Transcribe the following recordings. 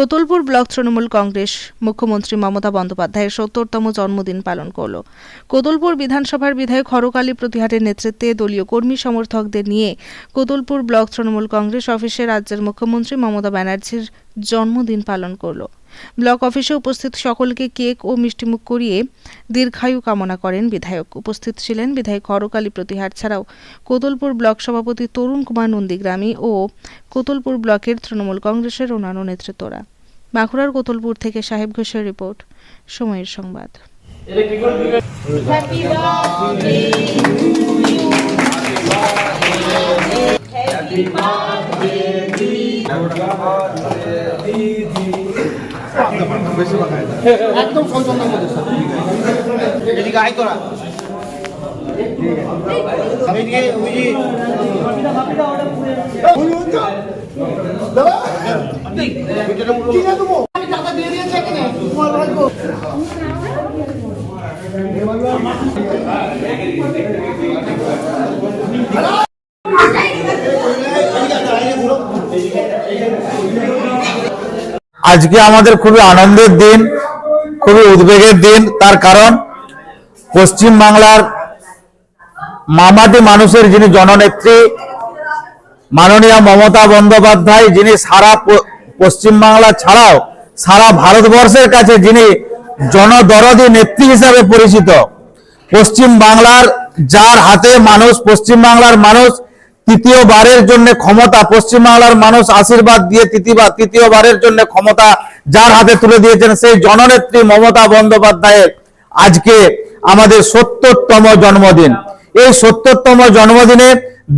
Kotulpur block Trinamool Congress মুখ্যমন্ত্রী মমতা বন্দ্যোপাধ্যায়ের সত্তরতম জন্মদিন পালন করল। কোতলপুর বিধানসভার বিধায়ক হরকালী প্রতিহারের নেতৃত্বে দলীয় কর্মী সমর্থকদের নিয়ে কোতলপুর ব্লক তৃণমূল কংগ্রেস অফিসে রাজ্যের মুখ্যমন্ত্রী মমতা ব্যানার্জির জন্মদিন পালন করল। ব্লক অফিসে উপস্থিত সকলকে কেক ও মিষ্টিমুখ করিয়ে দীর্ঘায়ু কামনা করেন বিধায়ক। উপস্থিত ছিলেন বিধায়ক হরকালী প্রতিহার ছাড়াও কোতুলপুর ব্লক সভাপতি তরুণ কুমার নন্দীগ্রামী ও কোতলপুর ব্লকের তৃণমূল কংগ্রেসের অন্যান্য নেতৃত্বরা। বাঁকুড়ার কোতলপুর থেকে সাহেব ঘোষের রিপোর্ট সময়ের সংবাদ। একদম সঞ্চন্নের মধ্যে এদিকে আয় তোরা এদিকে ওই যে আজকে আমাদের খুবই আনন্দের দিন, খুবই উদ্বেগের দিন। তার কারণ পশ্চিম বাংলার মামাটি মানুষের যিনি জননেত্রী, মাননীয় মমতা বন্দ্যোপাধ্যায়, যিনি সারা প- পশ্চিমবাংলা ছাড়াও সারা ভারতবর্ষের কাছে যিনি জনদরদি নেত্রী হিসাবে পরিচিত পশ্চিম বাংলার যার হাতে মানুষ পশ্চিম বাংলার মানুষ তৃতীয়বারের জন্য ক্ষমতা, পশ্চিম বাংলার মানুষ আশীর্বাদ দিয়ে তৃতীয়বার, তৃতীয়বারের জন্য ক্ষমতা যার হাতে তুলে দিয়েছেন সেই জননেত্রী মমতা বন্দ্যোপাধ্যায়ের আজকে আমাদের সত্তরতম জন্মদিন। এই সত্তরতম জন্মদিনে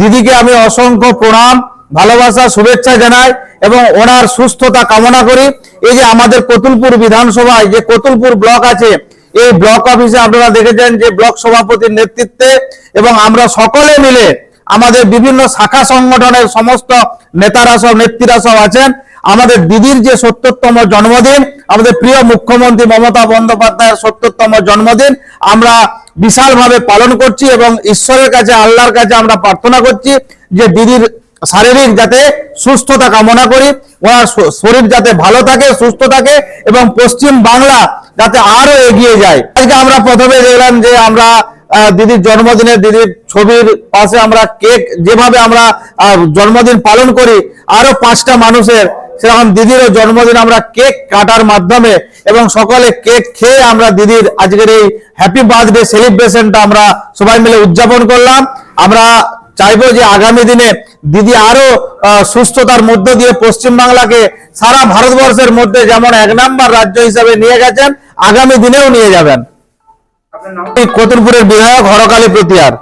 দিদিকে আমি অসংখ্য প্রণাম, ভালোবাসা, শুভেচ্ছা জানাই এবং ওনার সুস্থতা কামনা করি। এই যে আমাদের কতুলপুর বিধানসভায় যে কতুলপুর ব্লক আছে, এই ব্লক অফিসে আপনারা দেখেছেন যে ব্লক সভাপতির নেতৃত্বে এবং আমরা সকলে মিলে আমাদের বিভিন্ন শাখা সংগঠনের সমস্ত নেতারা সব, নেত্রীরা সব আছেন। আমাদের দিদির যে সত্তরতম জন্মদিন, আমাদের প্রিয় মুখ্যমন্ত্রী মমতা বন্দ্যোপাধ্যায়ের সত্তরতম জন্মদিন আমরা বিশালভাবে পালন করছি এবং ঈশ্বরের কাছে, আল্লাহর কাছে আমরা প্রার্থনা করছি যে দিদির শারীরিক যাতে সুস্থতা কামনা করি, ওনার শরীর যাতে ভালো থাকে, সুস্থ থাকে এবং পশ্চিম বাংলা যাতে আরও এগিয়ে যায়। আজকে আমরা প্রথমে দেখলাম যে আমরা দিদির জন্মদিনে দিদির ছবির পাশে আমরা কেক যেভাবে আমরা জন্মদিন পালন করি, আরও পাঁচটা মানুষের সেরকম দিদিরও জন্মদিন আমরা কেক কাটার মাধ্যমে এবং সকলে কেক খেয়ে আমরা দিদির আজকের এই হ্যাপি বার্থডে সেলিব্রেশনটা আমরা সবাই মিলে উদযাপন করলাম। আমরা চাইব যে আগামী দিনে দিদি আরও সুস্থতার মধ্য দিয়ে পশ্চিম বাংলাকে সারা ভারতবর্ষের মধ্যে যেমন এক নাম্বার রাজ্য হিসাবে নিয়ে গেছেন, আগামী দিনেও নিয়ে যাবেন। কতুলপুরের বিধায়ক হরকালী প্রতিয়ার।